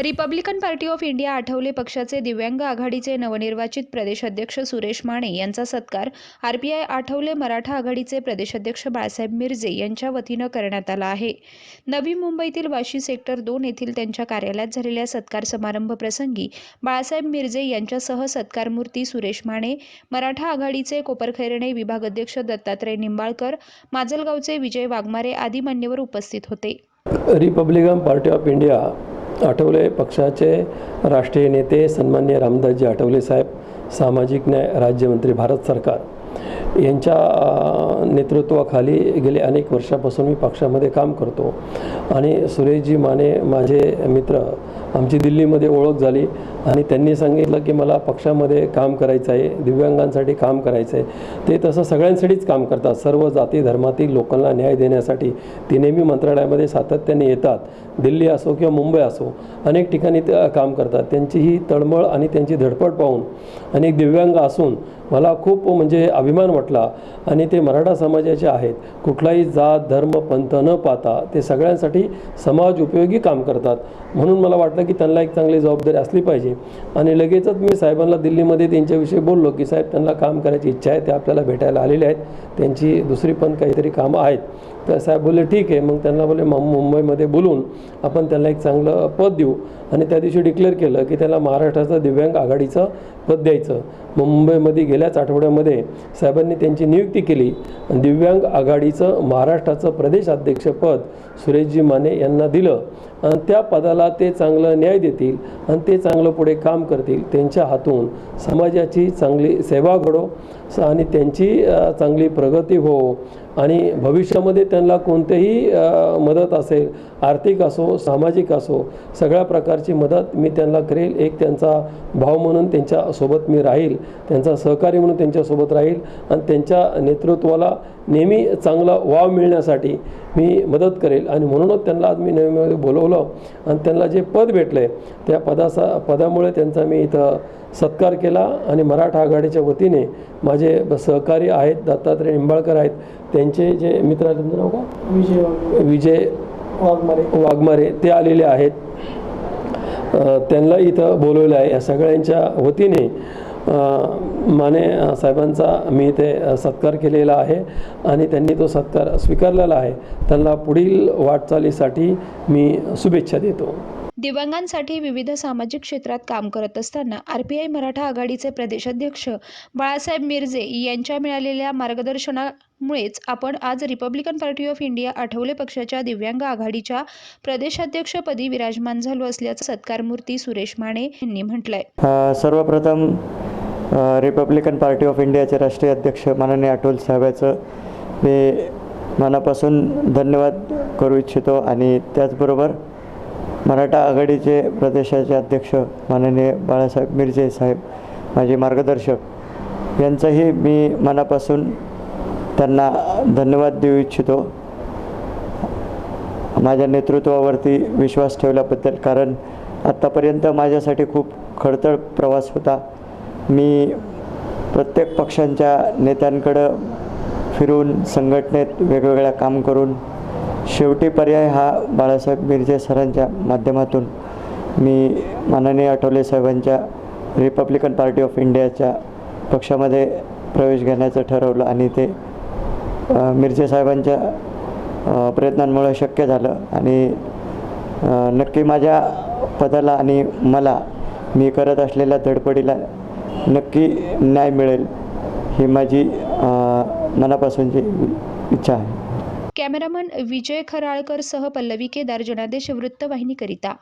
Republican party of India Athawale पक्षाचे दिव्यांग आघाडीचे नवनिर्वाचित प्रदेशाध्यक्ष सुरेश माने यांचा सत्कार आरपीआय आठवले मराठा आघाडीचे प्रदेशाध्यक्ष बाळासाहेब मिरजे यांच्या वतीनं करण्यात आला आहे. नवी मुंबईतील वाशी सेक्टर दोन येथील त्यांच्या कार्यालयात झालेल्या सत्कार समारंभ प्रसंगी बाळासाहेब मिरजे यांच्यासह सत्कारमूर्ती सुरेश माने मराठा आघाडीचे कोपरखैरणे विभागाध्यक्ष दत्तात्रय निंबाळकर माजलगावचे विजय वाघमारे आदी मान्यवर उपस्थित होते. Republican party of India Athawale पक्षाचे राष्ट्रीय नेते सन्मान्य रामदासजी आठवले साहेब सामाजिक न्याय राज्यमंत्री भारत सरकार. यांच्या नेतृत्वाखाली गेले अनेक वर्षापासून मी पक्षामध्ये काम करतो. आणि सुरेशजी माने माझे मित्र आमची दिल्लीमध्ये ओळख झाली आणि त्यांनी सांगितलं की मला पक्षामध्ये काम करायचं आहे दिव्यांगांसाठी काम करायचं आहे. ते तसं सगळ्यांसाठीच काम करतात. सर्व जाती धर्मातील लोकांना न्याय देण्यासाठी ते नेहमी मंत्रालयामध्ये सातत्याने येतात. दिल्ली असो किंवा मुंबई असो अनेक ठिकाणी ते काम करतात. त्यांची ही तळमळ आणि त्यांची धडपड पाहून अनेक दिव्यांग असून मला खूप म्हणजे अभिमान वाटला. आणि ते मराठा समाजाचे आहेत. कुठलाही जात धर्म पंथ न पाहता ते सगळ्यांसाठी समाज उपयोगी काम करतात. म्हणून मला वाटलं की त्यांना एक चांगली जबाबदारी असली पाहिजे. आणि लगेचच मी साहेबांना दिल्लीमध्ये त्यांच्याविषयी बोललो की साहेब त्यांना काम करायची इच्छा आहे ते आपल्याला भेटायला आलेले आहेत. त्यांची दुसरी पण काहीतरी कामं आहेत. तर साहेब बोलले ठीक आहे. मग त्यांना बोलले मुंबईमध्ये बोलून आपण त्यांना एक चांगलं पद देऊ. आणि त्या दिवशी डिक्लेअर केलं की त्याला महाराष्ट्राचं दिव्यांग आघाडीचं पद द्यायचं. मुंबईमध्ये गेल्याच आठवड्यामध्ये साहेबांनी त्यांची नियुक्ती केली. दिव्यांग आघाडीचं महाराष्ट्राचं प्रदेश अध्यक्षपद सुरेशजी माने यांना दिलं. आणि त्या पदाला ते चांगलं न्याय देतील आणि ते चांगलं पुढे काम करतील त्यांच्या हातून. समाजाची चांगली सेवा घडो स- आणि त्यांची चांगली प्रगती हो. आणि भविष्यामध्ये त्यांना कोणतेही मदत असेल आर्थिक असो सामाजिक असो सगळ्या प्रकारची मदत मी त्यांना करेल. एक त्यांचा भाव म्हणून त्यांच्यासोबत मी राहील त्यांचा सहकारी म्हणून त्यांच्यासोबत राहील आणि त्यांच्या नेतृत्वाला नेहमी चांगला वाव मिळण्यासाठी मी मदत करेल. आणि म्हणूनच त्यांना आज मी नेहमी बोलवलं. आणि त्यांना जे पद भेटलं आहे त्या पदाचा पदामुळे त्यांचा मी इथं सत्कार केला आणि मराठा आघाडीच्या वतीने माझे सहकारी आहेत दत्तात्रय निंबाळकर आहेत त्यांचे जे मित्र आहेत त्यांचं नाव का विजय विजय वाघमारे. वाघमारे ते आलेले आहेत. त्यांना इथं बोलवलं आहे. या सगळ्यांच्या वतीने माने साहेबांचा मी इथे सत्कार केलेला आहे आणि त्यांनी तो सत्कार स्वीकारलेला आहे. त्यांना पुढील वाटचालीसाठी मी शुभेच्छा देतो. दिव्यांगांसाठी विविध सामाजिक क्षेत्रात काम करत असताना आरपीआय मराठा आघाडीचे प्रदेशाध्यक्ष बाळासाहेब मिरजे यांच्या मिळालेल्या मार्गदर्शनामुळेच आपण आज republican party of India Athawale पक्षाच्या दिव्यांग आघाडीच्या प्रदेशाध्यक्षपदी विराजमान झालो असल्याचं सत्कारमूर्ती सुरेश माने यांनी म्हटलंय. सर्वप्रथम रिपब्लिकन पार्टी ऑफ इंडियाचे राष्ट्रीय अध्यक्ष माननीय अटोल साहेबाचं मी मनापासून धन्यवाद करू इच्छितो आणि त्याचबरोबर मराठा आघाडीचे प्रदेशाचे अध्यक्ष माननीय बाळासाहेब मिरजे साहेब माझे मार्गदर्शक यांचंही मी मनापासून त्यांना धन्यवाद देऊ इच्छितो. माझ्या नेतृत्वावरती विश्वास ठेवल्याबद्दल कारण आत्तापर्यंत माझ्यासाठी खूप खडतळ प्रवास होता. मी प्रत्येक पक्षांच्या नेत्यांकडं फिरून संघटनेत वेगवेगळ्या काम करून शेवटी पर्याय हा बाळासाहेब मिरजे सरांच्या माध्यमातून मी माननीय आठवले साहेबांच्या रिपब्लिकन पार्टी ऑफ इंडियाच्या पक्षामध्ये प्रवेश घेण्याचं ठरवलं आणि ते मिरजे साहेबांच्या प्रयत्नांमुळे शक्य झालं. आणि नक्की माझ्या पदाला आणि मला मी करत असलेल्या धडपडीला नक्की न्याय मिळेल ही माझी मनापासूनची इच्छा आहे. कॅमेरामन विजय खराळकर सह पल्लवी केदार जनादेश वृत्तवाहिनीकरिता.